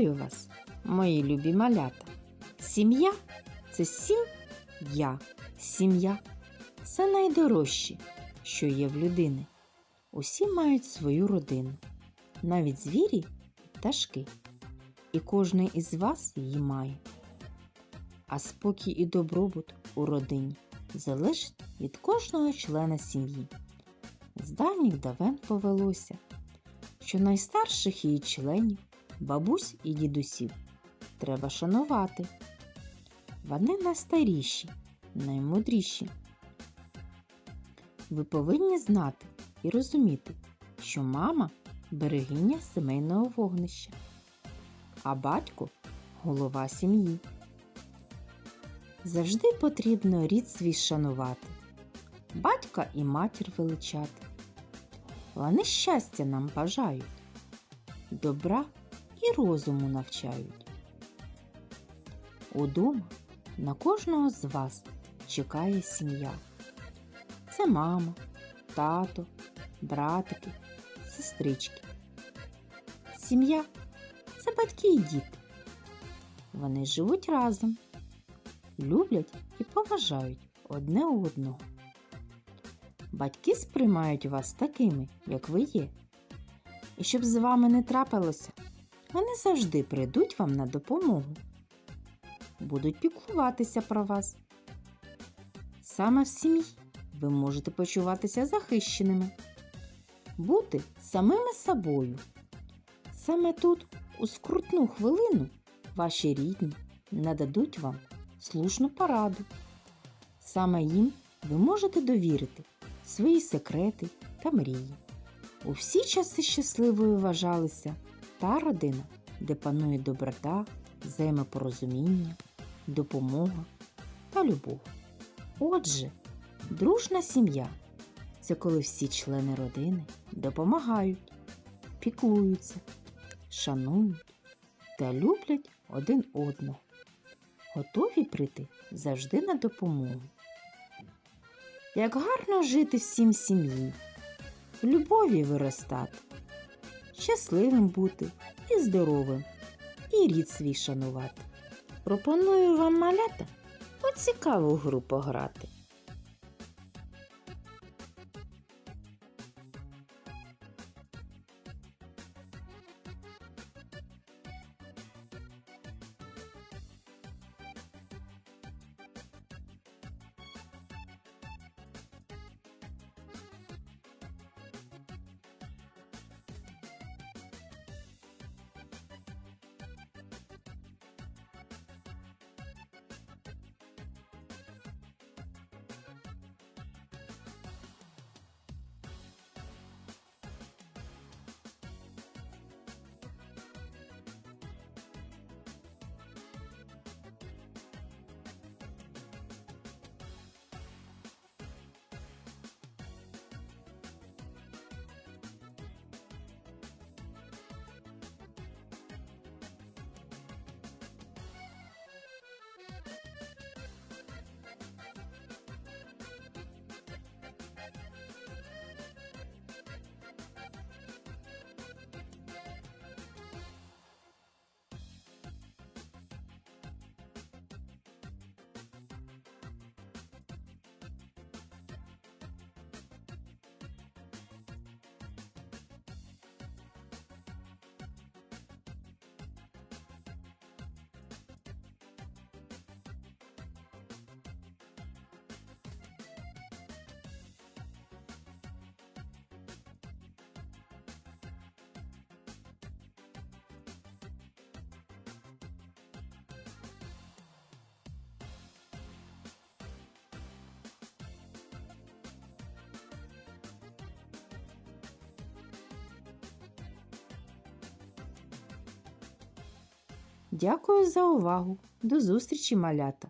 вас, мої любі малята. Сім'я це сім'я. Сім'я це найдорожче, що є в людини. Усі мають свою родину, навіть звірі і пташки. І кожний із вас її має. А спокій і добробут у родині залежить від кожного члена сім'ї. З давніх давен повелося, що найстарших її членів, бабусь і дідусів, треба шанувати. Вони найстаріші, наймудріші. Ви повинні знати і розуміти, що мама берегиня сімейного вогнища, а батько голова сім'ї. Завжди потрібно рід свій шанувати, батька і матір величати. Вони щастя нам бажають, добра і розуму навчають. Удома на кожного з вас чекає сім'я. Це мама, тато, братики, сестрички. Сім'я це батьки і діти. Вони живуть разом, люблять і поважають одне одного. Батьки сприймають вас такими, як ви є. І щоб з вами не трапилося, вони завжди прийдуть вам на допомогу. Будуть піклуватися про вас. Саме в сім'ї ви можете почуватися захищеними, бути самими собою. Саме тут, у скрутну хвилину, ваші рідні нададуть вам слушну пораду. Саме їм ви можете довірити свої секрети та мрії. У всі часи щасливою вважалися та родина, де панує доброта, взаємопорозуміння, допомога та любов. Отже, дружна сім'я це коли всі члени родини допомагають, піклуються, шанують та люблять один одного, готові прийти завжди на допомогу. Як гарно жити всім сім'ї, в любові виростати, щасливим бути і здоровим, і рід свій шанувати. Пропоную вам малята у цікаву гру пограти. Дякую за увагу. До зустрічі, малята!